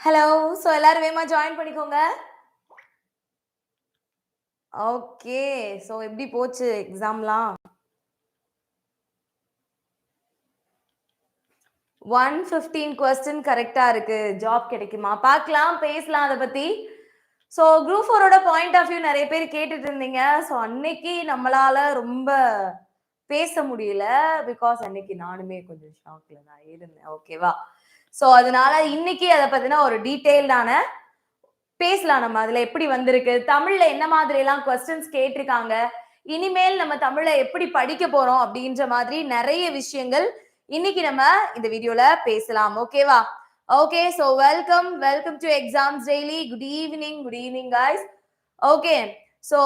Hello so எல்லாரும் வேமா join பண்ணிக்கோங்க. ஓகே ஸோ எப்படி போச்சு எக்ஸாம்லாம் ஒன் ஃபிஃப்டீன் கொஸ்டின் கரெக்டா இருக்கு. ஜாப் கிடைக்குமா? பார்க்கலாம் பேசலாம் அதை பத்தி. ஸோ குரூப் ஃபோரோட பாயிண்ட் ஆஃப் வியூ நிறைய பேர் கேட்டுட்டு இருந்தீங்க. ஸோ அன்னைக்கு நம்மளால ரொம்ப பேச முடியல. பிகாஸ் அன்னைக்கு நானுமே கொஞ்சம் ஷாக்ல தான் இருந்தேன். ஓகேவா ஸோ அதனால இன்னைக்கு அதை பத்தின ஒரு டீட்டெயில்டான பேசலாம் நம்ம. அதுல எப்படி வந்திருக்கு? தமிழ்ல என்ன மாதிரி எல்லாம் கொஸ்டின்ஸ் கேட்டிருக்காங்க? இனிமேல் நம்ம தமிழை எப்படி படிக்க போறோம் அப்படின்ற மாதிரி நிறைய விஷயங்கள் இன்னைக்கு நம்ம இந்த வீடியோல பேசலாம். ஓகேவா okay so welcome welcome to exams daily good evening good evening guys. Okay so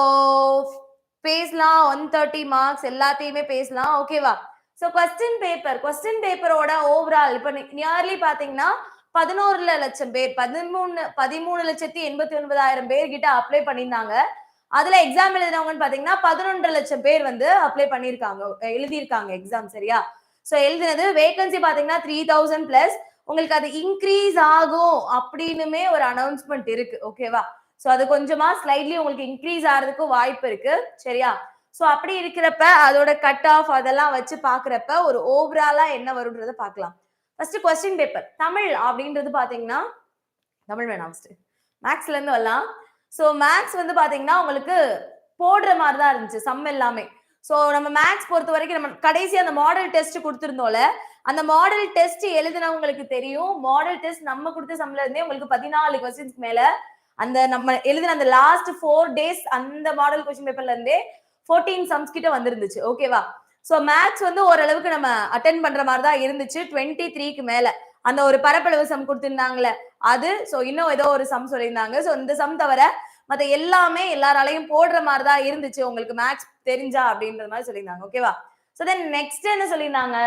பேசலாம். ஒன் தேர்ட்டி மார்க்ஸ் எல்லாத்தையுமே பேசலாம். ஓகேவா ஸோ கொஸ்டின் பேப்பர் கொஸ்டின் பேப்பரோட ஓவரால் இப்போ நியர்லி பார்த்தீங்கன்னா பதினோரு லட்சம் பேர் பதிமூணு பதிமூணு லட்சத்தி எண்பத்தி ஒன்பதாயிரம் பேர் கிட்ட அப்ளை பண்ணியிருந்தாங்க. அதுல எக்ஸாம் எழுதினவங்கன்னு பாத்தீங்கன்னா பதினொன்றரை லட்சம் பேர் வந்து அப்ளை பண்ணியிருக்காங்க. எழுதியிருக்காங்க எக்ஸாம் சரியா? ஸோ எழுதினது வேகன்சி பாத்தீங்கன்னா த்ரீ தௌசண்ட் பிளஸ் உங்களுக்கு அது இன்க்ரீஸ் ஆகும் அப்படின்னுமே ஒரு அனௌன்ஸ்மெண்ட் இருக்கு ஓகேவா ஸோ அது கொஞ்சமா ஸ்லைட்லி உங்களுக்கு இன்க்ரீஸ் ஆகிறதுக்கு வாய்ப்பு இருக்கு சரியா? ஸோ அப்படி இருக்கிறப்ப அதோட கட் ஆஃப் அதெல்லாம் வச்சு பாக்குறப்ப ஒரு ஓவராலா என்ன வரும்ன்றத பார்க்கலாம். ஃபர்ஸ்ட் கொஸ்டின் பேப்பர் தமிழ் அப்படின்றது பாத்தீங்கன்னா தமிழ் வேணாம் ஃபர்ஸ்ட் மேக்ஸ்ல இருந்து வரலாம். ஸோ மேக்ஸ் வந்து பாத்தீங்கன்னா உங்களுக்கு போடுற மாதிரி தான் இருந்துச்சு சம் எல்லாமே. ஸோ நம்ம மேக்ஸ் பொறுத்த வரைக்கும் நம்ம கடைசி அந்த மாடல் டெஸ்ட் கொடுத்துருந்தோம்ல அந்த மாடல் டெஸ்ட் எழுதினவங்களுக்கு தெரியும். மாடல் டெஸ்ட் நம்ம கொடுத்த சம்ல இருந்தே உங்களுக்கு பதினாலு கொஸ்டின்ஸ் மேல அந்த நம்ம எழுதின அந்த லாஸ்ட் ஃபோர் டேஸ் அந்த மாடல் கொஸ்டின் பேப்பர்ல இருந்தே ஃபோர்டீன் சம்ஸ் கிட்ட வந்திருந்துச்சு. ஓகேவா ஸோ மேத்ஸ் வந்து ஓரளவுக்கு நம்ம அட்டன் பண்ற மாதிரி தான் இருந்துச்சு. டுவெண்ட்டி த்ரீக்கு மேல. அந்த ஒரு பரப்பளவு சம் கொடுத்துருந்தாங்களே அது ஸோ இன்னும் ஏதோ ஒரு சம் சொல்லியிருந்தாங்க. ஸோ இந்த சம் தவிர மற்ற எல்லாமே எல்லாராலையும் போடுற மாதிரி தான் இருந்துச்சு. உங்களுக்கு மேக்ஸ் தெரிஞ்சா அப்படின்ற மாதிரி சொல்லியிருந்தாங்க. ஓகேவா ஸோ தென் நெக்ஸ்ட் என்ன சொல்லியிருந்தாங்க?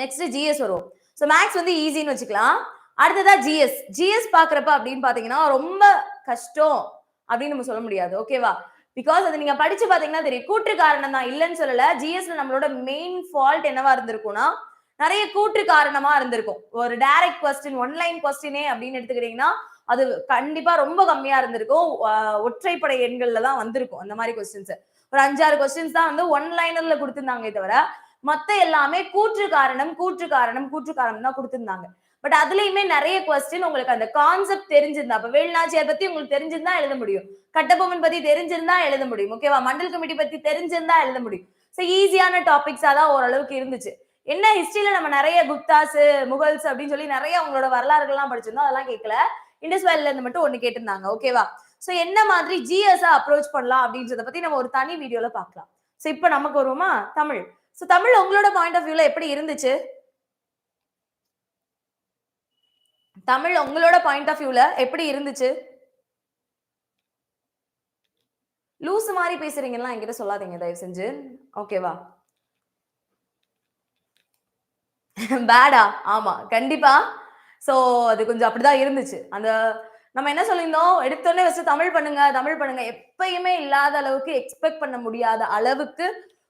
நெக்ஸ்ட் ஜிஎஸ் வரும். ஸோ மேக்ஸ் வந்து ஈஸின்னு வச்சுக்கலாம். அடுத்ததா ஜிஎஸ் ஜிஎஸ் பாக்குறப்ப அப்படின்னு பாத்தீங்கன்னா ரொம்ப கஷ்டம் அப்படின்னு நம்ம சொல்ல முடியாது. ஓகேவா பிகாஸ் அது நீங்க படிச்சு பாத்தீங்கன்னா தெரியும். கூற்று காரணம் தான். இல்லைன்னு சொல்லல. ஜிஎஸ்ல நம்மளோட மெயின் ஃபால்ட் என்னவா இருந்திருக்கும்னா நிறைய கூற்று காரணமா இருந்திருக்கும். ஒரு டைரக்ட் கொஸ்டின் ஒன்லைன் கொஸ்டினே அப்படின்னு எடுத்துக்கிட்டீங்கன்னா அது கண்டிப்பா ரொம்ப கம்மியா இருந்திருக்கும். ஒற்றைப்படை எண்கள்ல தான் வந்திருக்கும் அந்த மாதிரி கொஸ்டின்ஸ் ஒரு அஞ்சாறு கொஸ்டின்ஸ் தான் வந்து ஒன் லைனர்ல கொடுத்திருந்தாங்க தவிர மத்த எல்லாமே கூற்று காரணம் கூற்று காரணம் கூற்று காரணம் தான் கொடுத்திருந்தாங்க. பட் அதுலயுமே நிறைய கொஸ்டின் உங்களுக்கு அந்த கான்செப்ட் தெரிஞ்சிருந்தா அப்ப வேலுநாச்சியார் பத்தி உங்களுக்கு தெரிஞ்சிருந்தா எழுத முடியும். கட்டபொம்மன் பத்தி தெரிஞ்சிருந்தா எழுத முடியும் ஓகேவா மண்டல் கமிட்டி பத்தி தெரிஞ்சிருந்தா எழுத முடியும். ஸோ ஈஸியான டாபிக்ஸா தான் ஓரளவுக்கு இருந்துச்சு. என்ன ஹிஸ்டரியில நம்ம நிறைய குப்தாஸ் முகல்ஸ் அப்படின்னு சொல்லி நிறைய அவங்களோட வரலாறுகள்லாம் படிச்சிருந்தோம். அதெல்லாம் கேட்கல. இண்டஸ் வேலில இருந்து மட்டும் ஒண்ணு கேட்டிருந்தாங்க ஓகேவா சோ என்ன மாதிரி ஜிஎஸ்ஆ அப்ரோச் பண்ணலாம் அப்படின்றத பத்தி நம்ம ஒரு தனி வீடியோல பார்க்கலாம். சோ இப்போ நமக்கு வருவோமா? தமிழ். சோ தமிழ் உங்களோட பாயிண்ட் ஆஃப் வியூல எப்படி இருந்துச்சு? தமிழ் உங்களோட பாயிண்ட் ஆஃப் வியூல எப்படி இருந்துச்சு? லூஸ் மாதிரி பேசுறீங்கலாம் என்கிட்ட சொல்லாதீங்க தயவு செஞ்சு ஓகேவா பேடா ஆமா கண்டிப்பா. சோ அது கொஞ்சம் அப்படிதான் இருந்துச்சு. அந்த நம்ம என்ன சொல்லியிருந்தோம்? எடுத்தோடனே வச்சு தமிழ் பண்ணுங்க தமிழ் பண்ணுங்க. எப்பயுமே இல்லாத அளவுக்கு எக்ஸ்பெக்ட் பண்ண முடியாத அளவுக்கு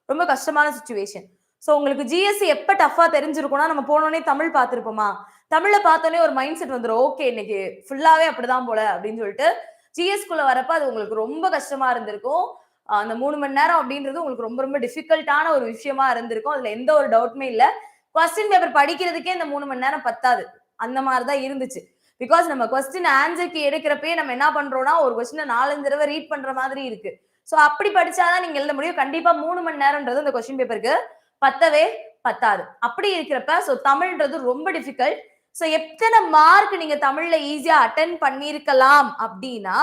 ரொம்ப கஷ்டமான சுச்சுவேஷன் ஸோ உங்களுக்கு ஜிஎஸ்சி எப்போ டஃபாக தெரிஞ்சிருக்கும்னா நம்ம போனோடனே தமிழ் பார்த்துருப்போமா? தமிழை பார்த்தோன்னே ஒரு மைண்ட் செட் வந்துடும் ஓகே இன்னைக்கு ஃபுல்லாவே அப்படிதான் போல அப்படின்னு சொல்லிட்டு ஜிஎஸ்குள்ள வரப்ப அது உங்களுக்கு ரொம்ப கஷ்டமா இருந்திருக்கும். அந்த மூணு மணி நேரம் அப்படின்றது உங்களுக்கு ரொம்ப ரொம்ப டிஃபிகல்ட்டான ஒரு விஷயமா இருந்திருக்கும். அதுல எந்த ஒரு டவுட்டுமே இல்லை. கொஸ்டின் பேப்பர் படிக்கிறதுக்கே இந்த மூணு மணி நேரம் பத்தாது. அந்த மாதிரி தான் இருந்துச்சு. பிகாஸ் நம்ம கொஸ்டின் ஆன்சருக்கு எடுக்கிறப்பே நம்ம என்ன பண்றோம்னா ஒரு கொஸ்டினை நாலஞ்சு தடவை ரீட் பண்ற மாதிரி இருக்கு. ஸோ அப்படி படிச்சாதான் நீங்க எழுத முடியும். கண்டிப்பா மூணு மணி நேரம்ன்றது அந்த கொஸ்டின் பேப்பருக்கு பத்தவே பத்தாது. அப்படி இருக்கிறப்ப ஸோ தமிழ்ன்றது ரொம்ப டிஃபிகல்ட் ஸோ எத்தனை மார்க் நீங்க தமிழ்ல ஈஸியா அட்டன் பண்ணியிருக்கலாம் அப்படின்னா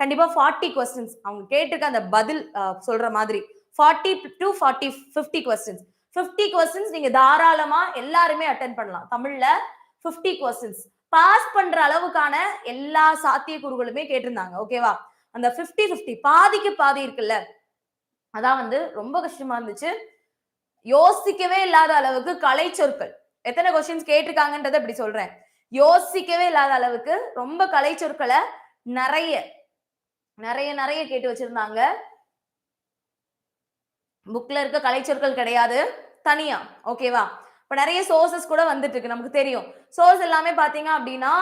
கண்டிப்பா ஃபார்ட்டி கொஸ்டின்ஸ் அவங்க கேட்டிருக்க அந்த பதில் சொல்ற மாதிரி forty to forty fifty questions fifty questions நீங்க தாராளமா எல்லாருமே அட்டன் பண்ணலாம். தமிழ்ல ஃபிஃப்டி கொஸ்டின்ஸ் பாஸ் பண்ற அளவுக்கான எல்லா சாத்தியக்கூறுகளுமே கேட்டிருந்தாங்க. ஓகேவா அந்த ஃபிஃப்டி ஃபிஃப்டி பாதிக்கு பாதி இருக்குல்ல? அதான் வந்து ரொம்ப கஷ்டமா இருந்துச்சு. யோசிக்கவே இல்லாத அளவுக்கு கலை சொற்கள் எத்தனை கொஸ்டின்ஸ் கேட்டிருக்காங்கன்றத இப்படி சொல்றேன். யோசிக்கவே இல்லாத அளவுக்கு ரொம்ப கலை சொற்களை நிறைய நிறைய நிறைய கேட்டு வச்சிருந்தாங்க. புக்ல இருக்க கலை சொற்கள் கிடையாது. தனியா ஓகேவா இப்ப நிறைய சோர்சஸ் கூட வந்துட்டு இருக்கு நமக்கு தெரியும். சோர்ஸ் எல்லாமே பாத்தீங்க அப்படின்னா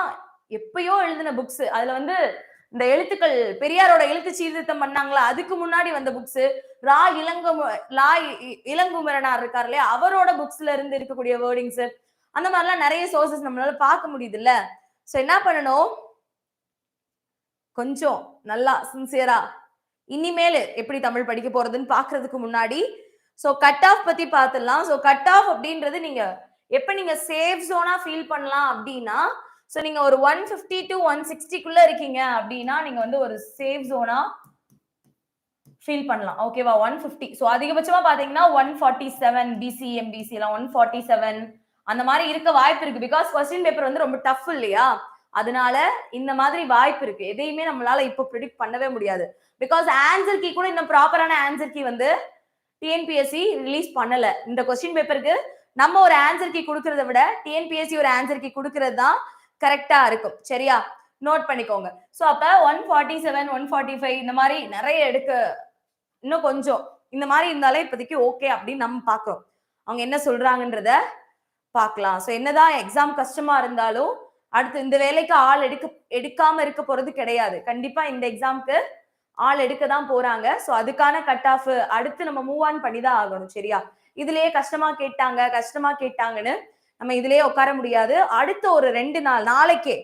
எப்பயோ எழுதின புக்ஸ் அதுல வந்து இந்த எழுத்துக்கள் பெரியாரோட எழுத்து சீர்திருத்தம் பண்ணாங்களா? அதுக்கு முன்னாடி வந்த புக்ஸ் ரா இளங்கு லா இ- இளங்குமரனார் இருக்கார் இல்லையா? அவரோட புக்ஸ்ல இருந்து இருக்கக்கூடிய வேர்டிங்ஸ் அந்த மாதிரிலாம் நிறைய சோர்சஸ் நம்மளால பார்க்க முடியுது இல்ல சோ என்ன பண்ணணும்? கொஞ்சம் நல்லா சின்சியரா இனிமேல் எப்படி தமிழ் படிக்க போறதுன்னு பாக்குறதுக்கு முன்னாடி சோ கட் ஆஃப் பத்தி பார்த்துடலாம். சோ கட் ஆஃப் அப்படின்றது நீங்க எப்ப நீங்க சேஃப் ஜோனா ஃபீல் பண்ணலாம் அப்படின்னா ஸோ நீங்க ஒரு ஒன் ஃபிஃப்டி டு ஒன் சிக்ஸ்டிக்குள்ள இருக்கீங்க அப்படின்னா நீங்க வந்து ஒரு சேஃப் ஜோனா ஃபீல் பண்ணலாம். ஓகேவா ஒன் ஃபிஃப்டி ஸோ அதிகபட்சமா பாத்தீங்கன்னா one forty seven BC MBC எல்லாம் ஒன் ஃபார்ட்டி செவன் அந்த மாதிரி இருக்க வாய்ப்பு இருக்கு. பிகாஸ் கொஸ்டின் பேப்பர் வந்து ரொம்ப டஃப் இல்லையா? அதனால இந்த மாதிரி வாய்ப்பு இருக்கு. எதையுமே நம்மளால இப்போ ப்ரிடிக்ட் பண்ணவே முடியாது. பிகாஸ் ஆன்சர் கீ கூட இன்னும் ப்ராப்பரான ஆன்சர் கீ வந்து டிஎன்பிஎஸ்சி ரிலீஸ் பண்ணல. இந்த கொஸ்டின் பேப்பருக்கு நம்ம ஒரு ஆன்சர் கீ கொடுக்கறத விட டிஎன்பிஎஸ்சி ஒரு ஆன்சர் கீ கொடுக்கறது தான் கரெக்டா இருக்கும். சரியா? நோட் பண்ணிக்கோங்க. ஸோ அப்ப one forty seven one forty five இந்த மாதிரி நிறைய எடுக்க இன்னும் கொஞ்சம். இந்த மாதிரி இருந்தாலே இப்போதைக்கு ஓகே அப்படின்னு நம்ம பார்க்குறோம். அவங்க என்ன சொல்றாங்கன்றத பார்க்கலாம். ஸோ என்னதான் எக்ஸாம் கஷ்டமா இருந்தாலும் அடுத்து இந்த வேலைக்கு ஆள் எடுக்க எடுக்காம இருக்க போறது கிடையாது. கண்டிப்பா இந்த எக்ஸாம்க்கு ஆள் எடுக்க தான் போறாங்க. ஸோ அதுக்கான கட் ஆஃப் அடுத்து நம்ம மூவ் ஆன் பண்ணி தான் ஆகணும். சரியா? இதுலயே கஷ்டமா கேட்டாங்க கஷ்டமா கேட்டாங்கன்னு நம்ம இதுலயே உட்கார முடியாது. அடுத்த ஒரு ரெண்டு நாள் நாளைக்கே.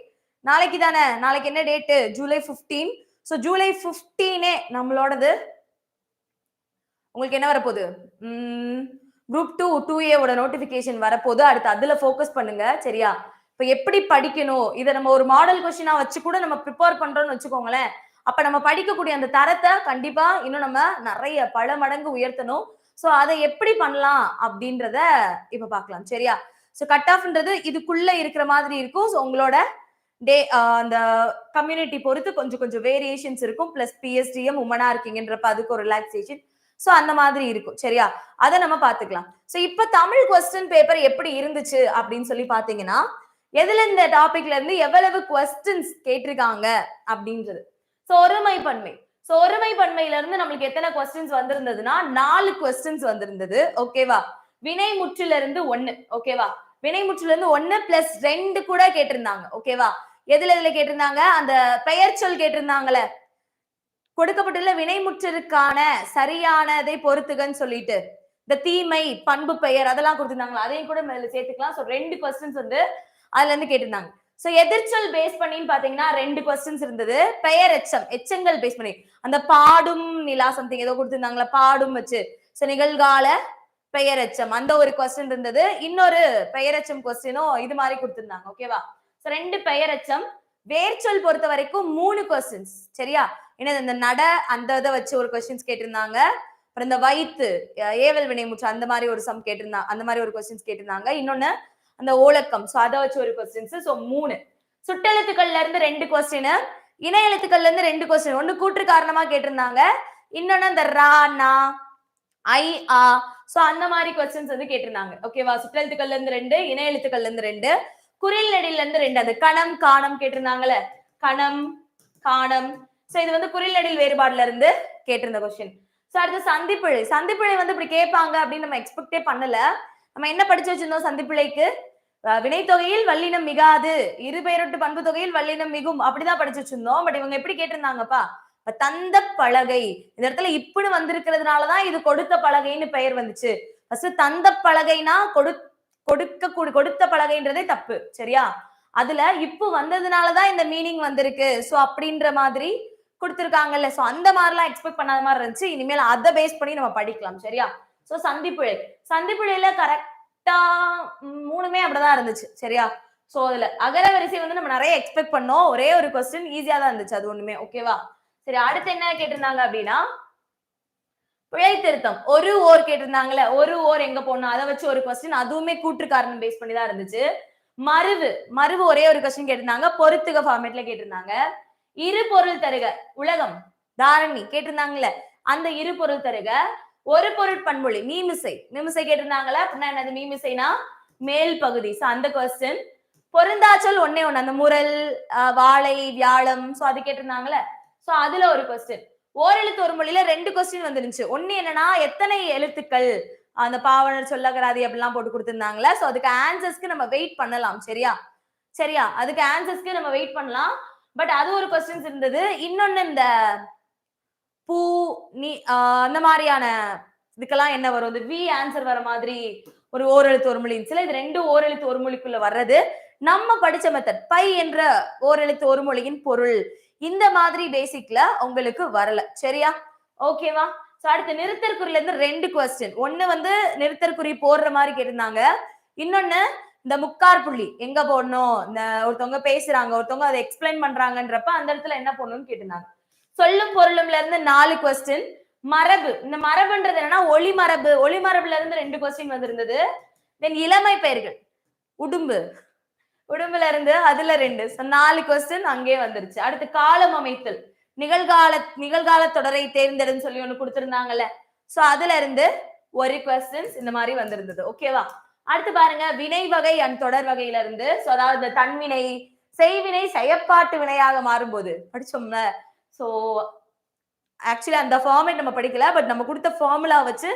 நாளைக்கு தானே? நாளைக்கு என்ன டேட்டு ஜூலை 15 ஸோ ஜூலை 15 நம்மளோடது. உங்களுக்கு என்ன வரப்போகுது? குரூப் டூ டூ ஏவோட நோட்டிஃபிகேஷன் வரப்போகுது. அடுத்து அதில் ஃபோக்கஸ் பண்ணுங்க. சரியா? இப்போ எப்படி படிக்கணும்? இதை நம்ம ஒரு மாடல் கொஸ்டினாக வச்சு கூட நம்ம ப்ரிப்பேர் பண்ணுறோம்னு வச்சுக்கோங்களேன். அப்போ நம்ம படிக்கக்கூடிய அந்த தரத்தை கண்டிப்பாக இன்னும் நம்ம நிறைய பல மடங்கு உயர்த்தணும். ஸோ அதை எப்படி பண்ணலாம் அப்படின்றத இப்போ பார்க்கலாம். சரியா? ஸோ கட் ஆஃப்ன்றது இதுக்குள்ள இருக்கிற மாதிரி இருக்கும். ஸோ உங்களோட டே அந்த கம்யூனிட்டி பொறுத்து கொஞ்சம் கொஞ்சம் வேரியேஷன்ஸ் இருக்கும். பிளஸ் பிஎஸ்டிஎம் உமனா இருக்கீங்கன்றப்ப அதுக்கு ஒரு ரிலாக்ஸேஷன் ஸோ அந்த மாதிரி இருக்கும். சரியா? அதை நம்ம பார்த்துக்கலாம். ஸோ இப்போ தமிழ் கொஸ்டின் பேப்பர் எப்படி இருந்துச்சு அப்படின்னு சொல்லி பார்த்தீங்கன்னா எதுல இந்த டாபிக்ல இருந்து எவ்வளவு கொஸ்டின்ஸ் கேட்டிருக்காங்க அப்படின்றது. ஸோ ஒருமை பன்மை ஸோ ஒருமை பன்மையில இருந்து நம்மளுக்கு எத்தனை கொஸ்டின்ஸ் வந்திருந்ததுன்னா நாலு கொஸ்டின்ஸ் வந்திருந்தது. ஓகேவா வினை முற்றிலிருந்து ஒன்னு ஓகேவா வினை முற்றில இருந்து ஒன்னு பிளஸ் ரெண்டு கூட கேட்டிருந்தாங்க. ஓகேவா எதுல எதுல கேட்டிருந்தாங்க? அந்த பெயர் சொல் கேட்டிருந்தாங்களே கொடுக்கப்பட்டுள்ள வினைமுற்றருக்கான சரியானதை பொறுத்துகன்னு சொல்லிட்டு இந்த தீமை பண்பு பெயர் அதெல்லாம் கொடுத்திருந்தாங்களா? அதையும் கூட மேல சேர்த்துக்கலாம். சோ ரெண்டு கொஸ்டின்ஸ் வந்து அதுல இருந்து கேட்டிருந்தாங்க. சோ எதிர்ச்சொல் பேஸ் பண்ணின்னு பாத்தீங்கன்னா ரெண்டு கொஸ்டின்ஸ் இருந்தது. பெயர் எச்சம் எச்சங்கள் பேஸ் பண்ணி. அந்த பாடும் நிலா சம்திங் ஏதோ கொடுத்திருந்தாங்களா? பாடும் வச்சு. சோ நிகழ்கால பெயரச்சம் அந்த ஒரு கொஸ்டின் இருந்தது. இன்னொரு பெயரச்சம் கொஸ்டினும் இது மாதிரி கொடுத்திருந்தாங்க. ஓகேவா சோ ரெண்டு பெயரச்சம் வேர்ச்சொல் பொறுத்த வரைக்கும் மூணு கொஸ்டின்ஸ் சரியா? என்னது? இந்த நட அந்த இதை வச்சு ஒரு கொஸ்டின்ஸ் கேட்டிருந்தாங்க. அப்புறம் இந்த வயிற்று ஏவல் வினைமுற்று அந்த மாதிரி ஒரு சம் கேட்டிருந்தாங்க அந்த மாதிரி ஒரு கொஸ்டின்ஸ் கேட்டிருந்தாங்க. இன்னொன்னு அந்த ஓலக்கம். ஸோ அதை வச்சு ஒரு கொஸ்டின்ஸ் ஸோ மூணு. சுட்டெழுத்துக்கள்ல இருந்து ரெண்டு கொஸ்டின் இணை எழுத்துக்கள்ல இருந்து ரெண்டு கொஸ்டின் ஒன்று கூற்று காரணமா கேட்டிருந்தாங்க. இன்னொன்னு இந்த ரா நா ஐ ஆ சோ அந்த மாதிரி கொஸ்டின்ஸ் வந்து கேட்டிருந்தாங்க. ஓகேவா சுற்றெழுத்துக்கள்ல இருந்து ரெண்டு இணை எழுத்துக்கள்ல இருந்து ரெண்டு குரில் நெடில இருந்து ரெண்டு அது கணம் காணம் கேட்டிருந்தாங்கல்ல? கணம் காணம். சோ இது வந்து குரில் நெடில் வேறுபாடுல இருந்து கேட்டிருந்த கொஸ்டின் சோ அடுத்து சந்திப்பிழை. சந்திப்பிழை வந்து இப்படி கேட்பாங்க அப்படின்னு நம்ம எக்ஸ்பெக்டே பண்ணல. நம்ம என்ன படிச்சு வச்சிருந்தோம் சந்திப்பிழைக்கு? வினைத்தொகையில் வல்லினம் மிகாது. இரு பெயரொட்டு பண்பு தொகையில் வல்லினம் மிகும். அப்படிதான் படிச்சு வச்சிருந்தோம். பட் இவங்க எப்படி கேட்டிருந்தாங்கப்பா? இப்ப தந்த பலகை. இந்த இடத்துல இப்படி வந்திருக்கிறதுனாலதான் இது கொடுத்த பலகைன்னு பெயர் வந்துச்சு. ஃபர்ஸ்ட் தந்த பலகைனா கொடு கொடுக்க கூடு கொடுத்த பலகைன்றதே தப்பு சரியா? அதுல இப்போ வந்ததுனாலதான் இந்த மீனிங் வந்திருக்கு. சோ அப்படின்ற மாதிரி கொடுத்துருக்காங்கல்ல. சோ அந்த மாதிரிலாம் எக்ஸ்பெக்ட் பண்ணாத மாதிரி இருந்துச்சு. இனிமேல் அதை பேஸ் பண்ணி நம்ம படிக்கலாம் சரியா? சோ சந்திப்புழை. சந்திப்புழையில கரெக்டா மூணுமே அப்படிதான் இருந்துச்சு சரியா? சோ அதுல அகர வரிசை வந்து நம்ம நிறைய எக்ஸ்பெக்ட் பண்ணோம். ஒரே ஒரு கொஸ்டின் ஈஸியா தான் இருந்துச்சு அது ஒண்ணுமே. ஓகேவா சரி அடுத்து என்ன கேட்டிருந்தாங்க அப்படின்னா பிழை திருத்தம். ஒரு ஓர் கேட்டிருந்தாங்கல்ல ஒரு ஓர் எங்க போடணும் அதை வச்சு ஒரு கொஸ்டின் அதுவுமே கூற்று காரணம் பேஸ் பண்ணி தான் இருந்துச்சு. மருவு மருவு ஒரே ஒரு கொஸ்டின் கேட்டிருந்தாங்க பொறுத்துக ஃபார்மேட்ல கேட்டிருந்தாங்க. இரு பொருள் தருக உலகம் தாரணி கேட்டிருந்தாங்கல்ல அந்த இரு பொருள் தருக. ஒரு பொருள் பண்பொழி மீமிசை மீமிசை கேட்டிருந்தாங்களா அப்படின்னா என்னது மீமிசைனா மேல் பகுதி. சோ அந்த கொஸ்டின் பொருந்தாச்சல் ஒன்னே ஒண்ணு அந்த முரல் வாழை வியாழம். சோ அது கேட்டிருந்தாங்களே சோ அதுல ஒரு கொஸ்டின் ஓரெழுத்து ஒரு மொழியில ரெண்டு கொஸ்டின் வந்துருந்துச்சு. ஒன்னு என்னன்னா எத்தனை எழுத்துக்கள்? அந்த பாவனர் சொல்லகராதி அப்படிலாம் போட்டு கொடுத்துருந்தாங்களே? ஸோ அதுக்கு ஆன்சர்ஸ்க்கு நம்ம வெயிட் பண்ணலாம் சரியா? சரியா? அதுக்கு ஆன்சர்ஸ்க்கு நம்ம வெயிட் பண்ணலாம். பட் அது ஒரு கொஸ்டின்ஸ் இருந்தது. இன்னொன்னு இந்த பூ நீ அந்த மாதிரியான இதுக்கெல்லாம் என்ன வரும்? இந்த வி ஆன்சர் வர மாதிரி ஒரு ஓரெழுத்து ஒரு மொழி சில இது ரெண்டு ஓரெழுத்து ஒரு மொழிக்குள்ள வர்றது. நம்ம படிச்ச மெத்தட் பை என்ற ஓரெழுத்து ஒரு மொழியின் பொருள். இந்த மாதிரி பேசிக்ல உங்களுக்கு வரல. சரியா? ஓகேவா சோ அடுத்து நிறுத்தற்குறில இருந்து ரெண்டு கொஸ்டின் ஒண்ணு வந்து நிறுத்தற்குறி போடுற மாதிரி கேட்டிருந்தாங்க. இன்னொன்னு இந்த முக்கார் புள்ளி எங்க போடணும்? இந்த ஒருத்தவங்க பேசுறாங்க ஒருத்தவங்க அதை எக்ஸ்பிளைன் பண்றாங்கன்றப்ப அந்த இடத்துல என்ன போடணும்னு கேட்டிருந்தாங்க. சொல்லும் பொருளும்ல இருந்து நாலு கொஸ்டின் மரபு. இந்த மரபுன்றது என்னன்னா ஒளி மரபு. ஒளி மரபுல இருந்து ரெண்டு கொஸ்டின் வந்திருந்தது. தென் இளமை பெயர்கள். உடும்பு. உடம்புல இருந்து அதுல ரெண்டு. ஸோ நாலு கொஸ்டின் அங்கே வந்துருச்சு. அடுத்து காலம் அமைத்தல். நிகழ்கால நிகழ்கால தொடரை தேர்ந்தெடுன்னு சொல்லி ஒண்ணு கொடுத்திருந்தாங்கல்ல. சோ அதுல இருந்து ஒரு கொஸ்டின்ஸ் இந்த மாதிரி வந்திருந்தது. ஓகேவா அடுத்து பாருங்க. வினை வகை அண்ட் தொடர் வகையில இருந்து. சோ அதாவது இந்த தன்வினை செய்வினை செயற்பாட்டு வினையாக மாறும்போது. படிச்சோம்ல? சோ ஆக்சுவலி அந்த ஃபார்மேட் நம்ம படிக்கல. பட் நம்ம கொடுத்த ஃபார்முலா வச்சு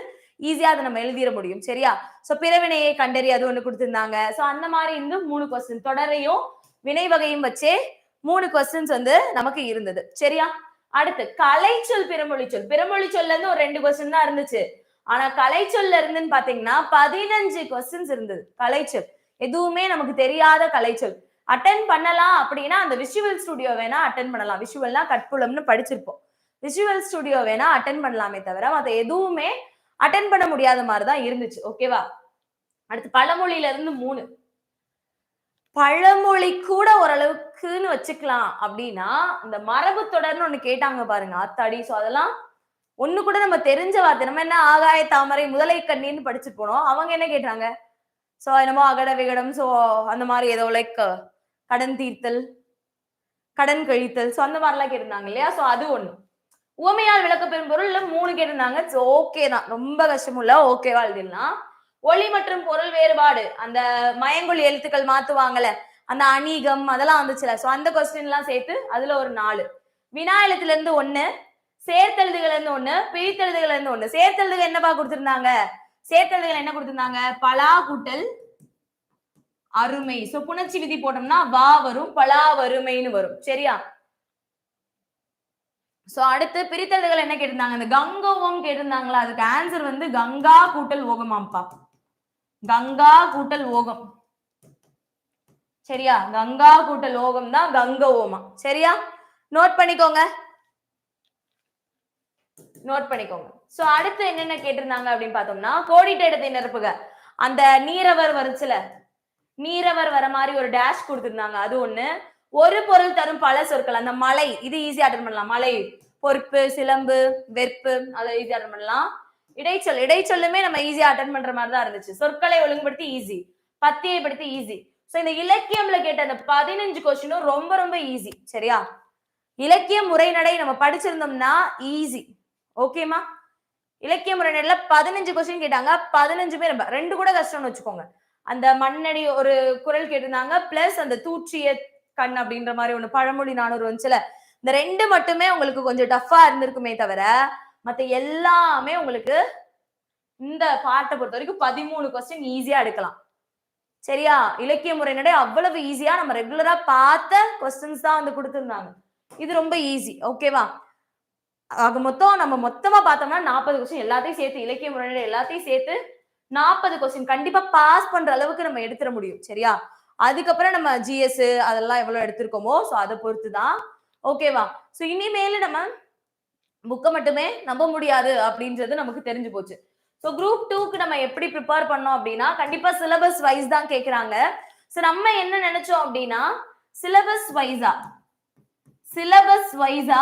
ஈஸியா அதை நம்ம எழுதிட முடியும். சரியா? சோ பிறவினையை கண்டறி அது ஒண்ணு கொடுத்திருந்தாங்க. சோ அந்த மாதிரி இருந்து மூணு கொஸ்டின் தொடரையும் வினை வகையும் வச்சே மூணு கொஸ்டின்ஸ் வந்து நமக்கு இருந்தது. சரியா? அடுத்து கலைச்சொல் பிறமொழிச்சொல் பிறமொழிச்சொல்ல இருந்து ஒரு ரெண்டு கொஸ்டின் தான் இருந்துச்சு. ஆனா கலைச்சொல்ல இருந்துன்னு பாத்தீங்கன்னா பதினஞ்சு கொஸ்டின்ஸ் இருந்தது. கலைச்சொல். எதுவுமே நமக்கு தெரியாத கலைச்சொல். அட்டன் பண்ணலாம் அப்படின்னா அந்த விஷுவல் ஸ்டுடியோ வேணா அட்டன் பண்ணலாம். விஷுவல்னா கட்புலம்னு படிச்சிருப்போம். விஷுவல் ஸ்டுடியோ வேணா அட்டன் பண்ணலாமே தவிர மற்ற எதுவுமே அட்டன் பண்ண முடியாத மாதிரி தான் இருந்துச்சு ஓகேவா அடுத்து பழமொழியில இருந்து மூணு. பழமொழி கூட ஓரளவுக்குன்னு வச்சுக்கலாம் அப்படின்னா இந்த மரபு தொடர்னு ஒண்ணு கேட்டாங்க பாருங்க அத்தாடி சோ அதெல்லாம் ஒண்ணு கூட நம்ம தெரிஞ்ச வார்த்தை நம்ம என்ன ஆகாய தாமரை முதலை கண்ணின்னு படிச்சு போனோம். அவங்க என்ன கேட்டாங்க? சோ என்னமோ அகட விகடம் சோ அந்த மாதிரி ஏதோ லைக் கடன் தீர்த்தல் கடன் கழித்தல் சோ அந்த மாதிரிலாம் கேட்டிருந்தாங்க இல்லையா? சோ அது ஒண்ணு. உவமையால் விளக்க பெறும் பொருள்ல மூணு கேட்டிருந்தாங்க. ஓகே தான். ரொம்ப கஷ்டம் இல்ல ஓகேவா எழுதிடலாம். ஒளி மற்றும் பொருள் வேறுபாடு. அந்த மயங்கொழி எழுத்துக்கள் மாத்துவாங்கல்ல அந்த அநீகம் அதெல்லாம் வந்துச்சுல. சோ அந்த கொஸ்டின் எல்லாம் சேர்த்து அதுல ஒரு நாலு. வினா எழுத்துல இருந்து ஒண்ணு சேர்த்தெழுதுகள் இருந்து ஒண்ணு பிரித்தெழுதுகள் இருந்து ஒண்ணு. சேர்த்தெழுதுகள் என்னப்பா கொடுத்திருந்தாங்க? சேர்த்தெழுதுகள் என்ன கொடுத்திருந்தாங்க? பலா கூட்டல் அருமை. சோ புணர்ச்சி விதி போட்டோம்னா வா வரும் பலா வறுமைன்னு வரும். சரியா? சோ அடுத்து பிரித்தல்கள் என்ன கேட்டிருந்தாங்க? இந்த கங்கோவம் கேட்டிருந்தாங்களா? அதுக்கு ஆன்சர் வந்து கங்கா கூட்டல் ஓகமாம்ப்பா. கங்கா கூட்டல் ஓகம். சரியா? கங்கா கூட்டல் ஓகம் தான் கங்க ஓமா. சரியா? நோட் பண்ணிக்கோங்க. நோட் பண்ணிக்கோங்க. சோ அடுத்து என்னென்ன கேட்டிருந்தாங்க அப்படின்னு பார்த்தோம்னா கோடிட்ட இடத்தை நிரப்புக. அந்த நீரவர் வருச்சுல நீரவர் வர மாதிரி ஒரு டேஷ் கொடுத்திருந்தாங்க. அது ஒண்ணு. ஒரு பொருள் தரும் பல சொற்கள். அந்த மலை இது ஈஸியா அட்டன் பண்ணலாம். மலை பொறுப்பு சிலம்பு வெறுப்பு அதை ஈஸியா அட்டன் பண்ணலாம். இடைச்சொல் இடைச்சொல்லுமே நம்ம ஈஸியா அட்டன் பண்ற மாதிரி தான் இருந்துச்சு. சொற்களை ஒழுங்குபடுத்தி ஈஸி பத்தியப்படுத்தி ஈஸி ஸோ இந்த இலக்கியம்ல கேட்ட அந்த பதினஞ்சு கொஸ்டினும் ரொம்ப ரொம்ப ஈஸி சரியா? இலக்கிய முறைநடை நம்ம படிச்சிருந்தோம்னா ஈஸி ஓகேமா இலக்கிய முறைநடையில பதினஞ்சு கொஸ்டின் கேட்டாங்க. பதினஞ்சு பேர் ரெண்டு கூட கஷ்டம்னு வச்சுக்கோங்க. அந்த மண்ணடி ஒரு குரல் கேட்டிருந்தாங்க. பிளஸ் அந்த தூற்றிய கண் அப்படின்ற மாதிரி ஒண்ணு பழமொழி நானூறு வந்துச்சுல. இந்த ரெண்டு மட்டுமே உங்களுக்கு கொஞ்சம் டஃபா இருந்திருக்குமே தவிர மத்த எல்லாமே உங்களுக்கு இந்த பாட்டை பொறுத்த வரைக்கும் பதிமூணு கொஸ்டின் ஈஸியா எடுக்கலாம். சரியா? இலக்கிய முறையினடே அவ்வளவு ஈஸியா நம்ம ரெகுலரா பார்த்த கொஸ்டின்ஸ் தான் வந்து கொடுத்துருந்தாங்க. இது ரொம்ப ஈஸி ஓகேவா ஆக மொத்தம் நம்ம மொத்தமா பார்த்தோம்னா நாற்பது கொஸ்டின் எல்லாத்தையும் சேர்த்து இலக்கிய முறையினடை எல்லாத்தையும் சேர்த்து நாற்பது கொஸ்டின் கண்டிப்பா பாஸ் பண்ற அளவுக்கு நம்ம எடுத்துட முடியும் சரியா? அதுக்கப்புறம் நம்ம ஜிஎஸ் அதெல்லாம் எவ்வளவு எடுத்திருக்கோமோ ஸோ அதை பொறுத்து தான் ஓகேவா ஸோ இனிமேல நம்ம புக்கை மட்டுமே நம்ப முடியாது அப்படின்றது நமக்கு தெரிஞ்சு போச்சு. ஸோ குரூப் டூக்கு நம்ம எப்படி ப்ரிப்பேர் பண்ணோம் அப்படின்னா கண்டிப்பா சிலபஸ் வைஸ் தான் கேட்குறாங்க ஸோ நம்ம என்ன நினைச்சோம் அப்படின்னா சிலபஸ் வைஸா சிலபஸ் வைஸா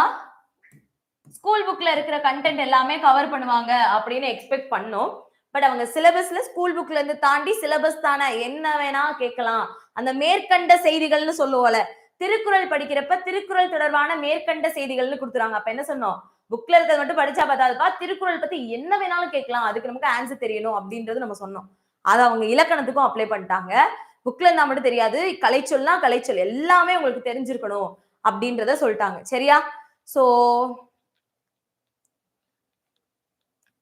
ஸ்கூல் புக்ல இருக்கிற கண்டென்ட் எல்லாமே கவர் பண்ணுவாங்க அப்படின்னு எக்ஸ்பெக்ட் பண்ணோம். பட் அவங்க சிலபஸ்ல ஸ்கூல் புக்ல இருந்து தாண்டி சிலபஸ் தானே என்ன வேணா கேட்கலாம். அந்த மேற்கண்ட செய்திகள்னு சொல்லுவோம்ல. திருக்குறள் படிக்கிறப்ப திருக்குறள் தொடர்பான மேற்கண்ட செய்திகள்னு கொடுத்துறாங்க அப்ப என்ன சொன்னோம்? புக்ல இருக்கிறது மட்டும் படிச்சா பார்த்தாதுப்பா திருக்குறள் பத்தி என்ன வேணாலும் கேட்கலாம். அதுக்கு நமக்கு ஆன்சர் தெரியணும் அப்படின்றது நம்ம சொன்னோம். அதை அவங்க இலக்கணத்துக்கும் அப்ளை பண்ணிட்டாங்க. புக்ல இருந்தா மட்டும் தெரியாது. கலைச்சொல்னா கலைச்சொல். எல்லாமே உங்களுக்கு தெரிஞ்சிருக்கணும் அப்படின்றத சொல்லிட்டாங்க. சரியா? சோ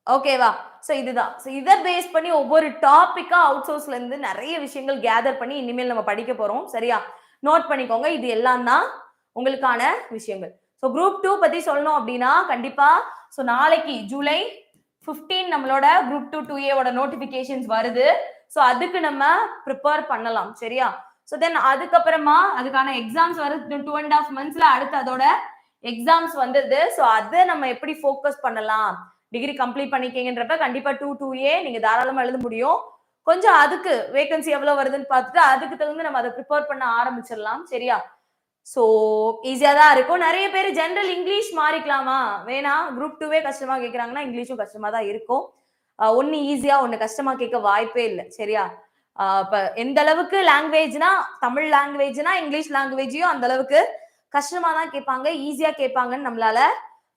ஓகேவா ஸோ இதுதான். ஸோ இதை பேஸ் பண்ணி ஒவ்வொரு டாப்பிக்காக அவுட் சோர்ஸ்லேருந்து நிறைய விஷயங்கள் கேதர் பண்ணி இனிமேல் நம்ம படிக்க போகிறோம் சரியா? நோட் பண்ணிக்கோங்க இது எல்லாம் தான் உங்களுக்கான விஷயங்கள். ஸோ குரூப் டூ பற்றி சொல்லணும் அப்படின்னா கண்டிப்பாக ஸோ நாளைக்கு ஜூலை 15 நம்மளோட குரூப் டூ டூ ஏவோட நோட்டிஃபிகேஷன்ஸ் வருது. ஸோ அதுக்கு நம்ம ப்ரிப்பேர் பண்ணலாம். சரியா? ஸோ தென் அதுக்கப்புறமா அதுக்கான எக்ஸாம்ஸ் வருது டூ அண்ட் ஆஃப் மந்த்ஸில் அடுத்து அதோட எக்ஸாம்ஸ் வந்துடுது ஸோ அதை நம்ம எப்படி ஃபோக்கஸ் பண்ணலாம்? டிகிரி கம்ப்ளீட் பண்ணிக்கிங்கன்றப்ப கண்டிப்பா டூ டூ ஏ நீங்க தாராளமா எழுத முடியும். கொஞ்சம் அதுக்கு வேகன்சி எவ்வளவு வருதுன்னு பார்த்துட்டு அதுக்கு தகுந்து நம்ம அதை ப்ரிப்பேர் பண்ண ஆரம்பிச்சிடலாம். சரியா? ஸோ ஈஸியா தான் இருக்கும். நிறைய பேர் ஜென்ரல் இங்கிலீஷ் மாறிக்கலாமா? வேணாம் குரூப் டூவே கஷ்டமா கேட்குறாங்கன்னா இங்கிலீஷும் கஷ்டமா தான் இருக்கும். ஒன்னு ஈஸியா ஒன்னு கஷ்டமா கேட்க வாய்ப்பே இல்லை. சரியா? இப்போ இப்ப எந்த அளவுக்கு லாங்குவேஜ்னா தமிழ் லாங்குவேஜ்னா இங்கிலீஷ் லாங்குவேஜையும் அந்த அளவுக்கு கஷ்டமா தான் கேட்பாங்க. ஈஸியா கேட்பாங்கன்னு நம்மளால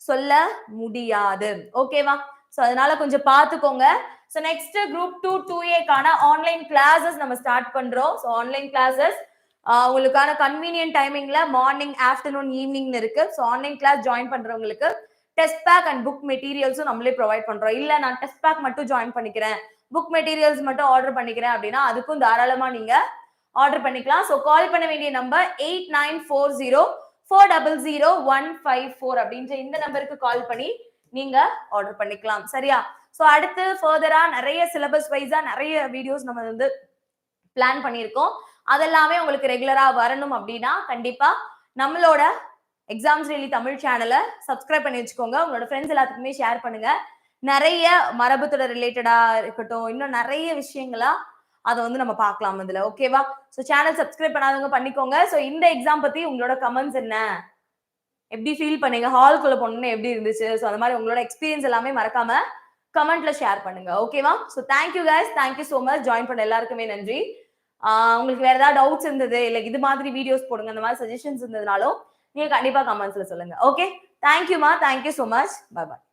சொல்ல முடியாது. ஓகேவா ஸோ அதனால கொஞ்சம் பார்த்துக்கோங்க. So next group two two ஏக்கான online classes நம்ம ஸ்டார்ட் பண்றோம். ஸோ ஆன்லைன் கிளாஸஸ் உங்களுக்கான கன்வீனியன்ட் டைமிங்ல மார்னிங் ஆஃப்டர்நூன் ஈவினிங் இருக்கு. ஸோ ஆன்லைன் கிளாஸ் ஜாயின் பண்றவங்களுக்கு டெஸ்ட் பேக் அண்ட் புக் மெட்டீரியல்ஸும் நம்மளே ப்ரொவைட் பண்றோம். இல்ல நான் டெஸ்ட் பேக் மட்டும் ஜாயின் பண்ணிக்கிறேன். புக் மெட்டீரியல்ஸ் மட்டும் ஆர்டர் பண்ணிக்கிறேன் அப்படின்னா அதுக்கும் தாராளமா நீங்க ஆர்டர் பண்ணிக்கலாம். ஸோ கால் பண்ண வேண்டிய number eight nine four zero four double zero one five four அப்படின்ற இந்த நம்பருக்கு கால் பண்ணி நீங்க ஆர்டர் பண்ணிக்கலாம். சரியா? ஸோ அடுத்து ஃபர்தரா நிறைய சிலபஸ் வைஸா நிறைய வீடியோஸ் நம்ம வந்து பிளான் பண்ணியிருக்கோம். அதெல்லாமே உங்களுக்கு ரெகுலரா வரணும் அப்படின்னா கண்டிப்பா நம்மளோட எக்ஸாம்ஸ் டெய்லி தமிழ் சேனலை சப்ஸ்கிரைப் பண்ணி வச்சுக்கோங்க. உங்களோட ஃப்ரெண்ட்ஸ் எல்லாத்துக்குமே ஷேர் பண்ணுங்க. நிறைய மரபுத்தோட ரிலேட்டடா இருக்கட்டும் இன்னும் நிறைய விஷயங்களா அதை வந்து நம்ம பார்க்கலாம் இதுல ஓகேவா ஸோ சேனல் சப்ஸ்கிரைப் பண்ணாதவங்க பண்ணிக்கோங்க. ஸோ இந்த எக்ஸாம் பத்தி உங்களோட கமெண்ட்ஸ் என்ன? எப்படி ஃபீல் பண்ணீங்க? ஹால்குள்ள போனோன்னு எப்படி இருந்துச்சு? ஸோ அந்த மாதிரி உங்களோட எக்ஸ்பீரியன்ஸ் எல்லாமே மறக்காம கமெண்ட்ல ஷேர் பண்ணுங்க. ஓகேவா so thank you guys thank you so much join பண்ண எல்லாருக்குமே நன்றி. உங்களுக்கு வேற ஏதாவது டவுட்ஸ் இருந்தது இல்லை இது மாதிரி வீடியோஸ் போடுங்க அந்த மாதிரி சஜஷன்ஸ் இருந்ததுனாலும் நீங்க கண்டிப்பா கமெண்ட்ஸ்ல சொல்லுங்க. ஓகே தேங்க்யூமா thank you so much bye bye